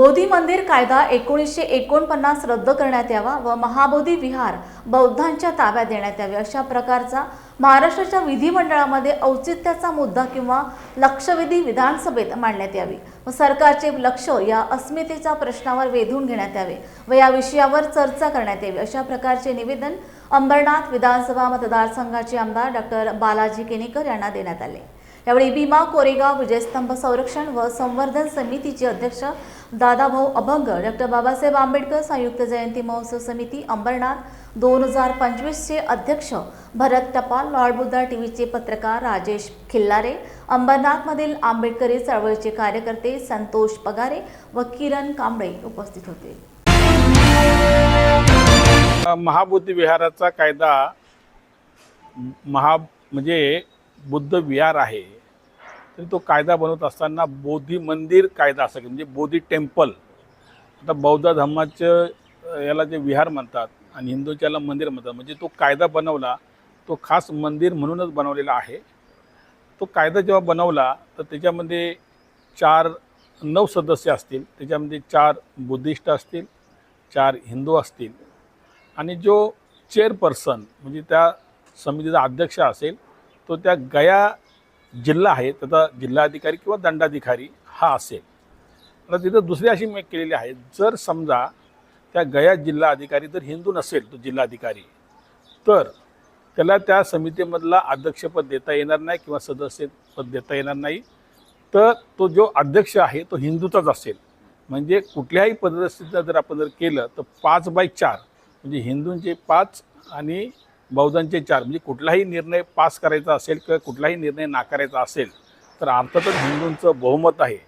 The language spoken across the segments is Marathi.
बोधी मंदिर कायदा एकोणीसशे एकोणपन्नास रद्द करण्यात यावा व महाबोधी विहार बौद्धांच्या ताब्यात देण्यात यावे अशा प्रकारचा महाराष्ट्राच्या विधिमंडळामध्ये औचित्याचा मुद्दा किंवा लक्षवेधी विधानसभेत मांडण्यात यावी व सरकारचे लक्ष या अस्मितेच्या प्रश्नावर वेधून घेण्यात यावे व या विषयावर चर्चा करण्यात यावी अशा प्रकारचे निवेदन अंबरनाथ विधानसभा मतदारसंघाचे आमदार डॉक्टर बालाजी केनेकर यांना देण्यात आले. यावेळी भीमा कोरेगाव विजयस्तंभ संरक्षण व संवर्धन समितीचे अध्यक्ष दादाभाऊ अभंग डॉक्टर बाबासाहेब आंबेडकर संयुक्त जयंती महोत्सव समिती अंबरनाथ दोन हजार पंचवीसचे अध्यक्ष भरत टपाल लॉर्ड बुद्धा टीव्हीचे पत्रकार राजेश खिल्लारे अंबरनाथमधील आंबेडकरी चळवळीचे कार्यकर्ते संतोष पगारे व किरण कांबळे उपस्थित होते. महाबुद्धी विहाराचा कायदा महा म्हणजे बुद्ध विहार आहे तर तो कायदा बनवत असताना बोधी मंदिर कायदा असा म्हणजे बोधी टेम्पल. आता बौद्ध धर्माचं याला जे विहार म्हणतात आणि हिंदूच्या याला मंदिर म्हणतात म्हणजे तो कायदा बनवला तो खास मंदिर म्हणूनच बनवलेला आहे. तो कायदा जेव्हा बनवला तर त्याच्यामध्ये चार नऊ सदस्य असतील त्याच्यामध्ये चार बुद्धिस्ट असतील चार हिंदू असतील. आणि जो चेअरपर्सन म्हणजे त्या समितीचा अध्यक्ष असेल तो त्या गया जिल्हा आहे त्याचा जिल्हाधिकारी किंवा दंडाधिकारी हा असेल. आता तिथं दुसरी अशी मेक केलेली आहे जर समजा त्या गया जिल्हा अधिकारी जर हिंदू नसेल तो जिल्हाधिकारी तर त्याला त्या समितीमधला अध्यक्षपद देता येणार नाही किंवा सदस्यपद देता येणार नाही. तर तो जो अध्यक्ष आहे तो हिंदूचाच असेल. म्हणजे कुठल्याही परिस्थितीत जर आपण जर केलं तर पाच बाय चार म्हणजे हिंदूंचे पाच आणि बहुजनचे चार म्हणजे कुठलाही निर्णय पास करायचा असेल किंवा कुठलाही निर्णय नाकारायचा असेल तर अर्थातच हिंदूंचं बहुमत आहे.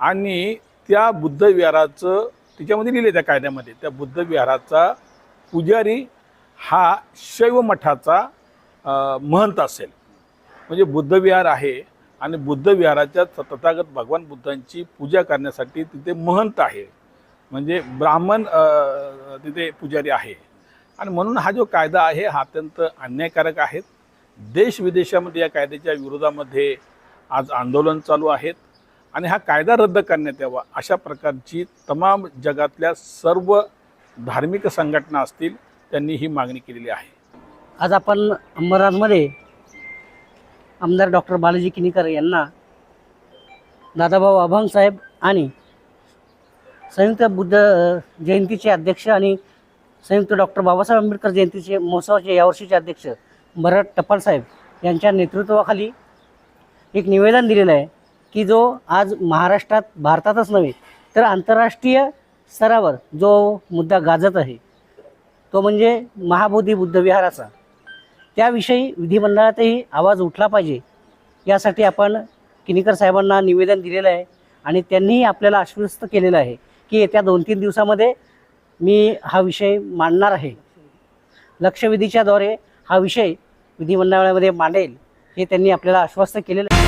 आणि त्या बुद्ध विहाराचं त्याच्यामध्ये लिहिले त्या कायद्यामध्ये त्या बुद्ध विहाराचा पुजारी हा शैव मठाचा महंत असेल. म्हणजे बुद्ध विहार आहे आणि बुद्ध विहाराच्या तथागत भगवान बुद्धांची पूजा करण्यासाठी तिथे महंत आहे. म्हणजे ब्राह्मण तिथे पुजारी आहे. आणि म्हणून हा जो कायदा आहे हा अत्यंत अन्यायकारक आहे. देश विदेशामध्ये या कायद्याच्या विरोधामध्ये आज आंदोलन चालू आहेत आणि हा कायदा रद्द करण्यात यावा अशा प्रकारची तमाम जगातल्या सर्व धार्मिक संघटना असतील त्यांनी ही मागणी केलेली आहे. आज आपण अंबरनाथमध्ये आमदार डॉक्टर बालाजी किनीकर यांना दादाभाऊ अभंग साहेब आणि संयुक्त बुद्ध जयंतीचे अध्यक्ष आणि संयुक्त डॉक्टर बाबासाहेब आंबेडकर जयंतीचे महोत्सवाचे यावर्षीचे अध्यक्ष भरत टपाल साहेब यांच्या नेतृत्वाखाली एक निवेदन दिलेलं आहे की जो आज महाराष्ट्रात भारतातच नव्हे तर आंतरराष्ट्रीय स्तरावर जो मुद्दा गाजत आहे तो म्हणजे महाबोधी बुद्ध विहाराचा. त्याविषयी विधिमंडळातही आवाज उठला पाहिजे यासाठी आपण किनीकर साहेबांना निवेदन दिलेलं आहे आणि त्यांनीही आपल्याला आश्वस्त केलेलं आहे की येत्या दोन तीन दिवसामध्ये मी हा विषय मांडणार आहे. लक्षवेधीच्याद्वारे हा विषय विधिमंडळामध्ये मांडेल हे त्यांनी आपल्याला आश्वस्त केलेलं